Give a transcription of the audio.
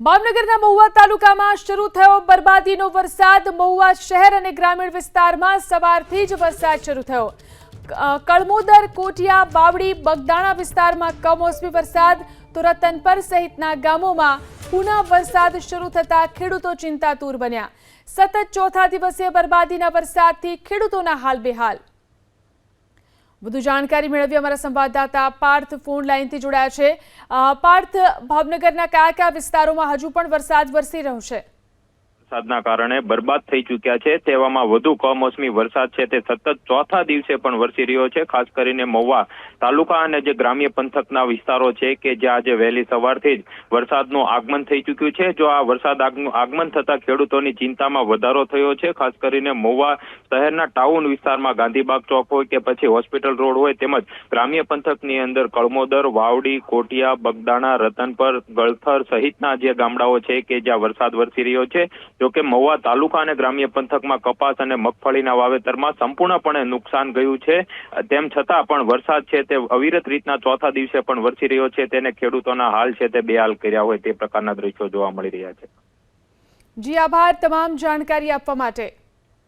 ભાવનગરના મહુવા તાલુકામાં શરૂ થયો બરબાદીનો વરસાદ. મહુવા શહેર અને ગ્રામીણ વિસ્તારમાં સવારથી જ વરસાદ શરૂ થયો. કળમોદર, કોટિયા, બાવડી, બગદાણા વિસ્તારમાં કમોસમી વરસાદ. તો રતનપર સહિતના ગામોમાં પુનઃ વરસાદ શરૂ થતા ખેડૂતો ચિંતાતુર બન્યા. સતત ચોથા દિવસે બરબાદીના વરસાદથી ખેડૂતોના હાલ બેહાલ. વધુ જાણકારી મેળવી અમારા સંવાદદાતા પાર્થ ફોન લાઈનથી જોડાયા છે. પાર્થ, ભાવનગરના કયા કયા વિસ્તારોમાં હજુ પણ વરસાદ વરસી રહ્યો છે? વરસાદના કારણે બરબાદ થઈ ચૂક્યા છે. તેવામાં વધુ કમોસમી વરસાદ છે. તે સતત ચોથા દિવસે પણ વરસી રહ્યો છે. ખાસ કરીને મહુવા તાલુકા અને જે ગ્રામ્ય પંથકના વિસ્તારો છે કે જ્યાં આજે વહેલી સવારથી જ વરસાદનું આગમન થઈ ચૂક્યું છે. જો આ વરસાદ આગમન થતા ખેડૂતોની ચિંતામાં વધારો થયો છે. ખાસ કરીને મહુવા શહેરના ટાઉન વિસ્તારમાં ગાંધીબાગ ચોક હોય કે પછી હોસ્પિટલ રોડ હોય તેમજ ગ્રામ્ય પંથકની અંદર કળમોદર, વાવડી, કોટિયા, બગદાણા, રતનપર, ગળથર સહિતના જે ગામડાઓ છે કે જ્યાં વરસાદ વરસી રહ્યો છે જોકે મહુવા તાલુકા અને ગ્રામ્ય પંથકમાં કપાસ અને મગફળીના વાવેતરમાં સંપૂર્ણપણે નુકસાન ગયું છે. તેમ છતાં પણ વરસાદ છે તે અવિરત રીતના ચોથા દિવસે પણ વરસી રહ્યો છે. તેને ખેડૂતોના હાલ છે તે બેહાલ કર્યા હોય તે પ્રકારના દ્રશ્યો જોવા મળી રહ્યા છે. જી આભાર. તમામ જાણકારી આપવા માટે.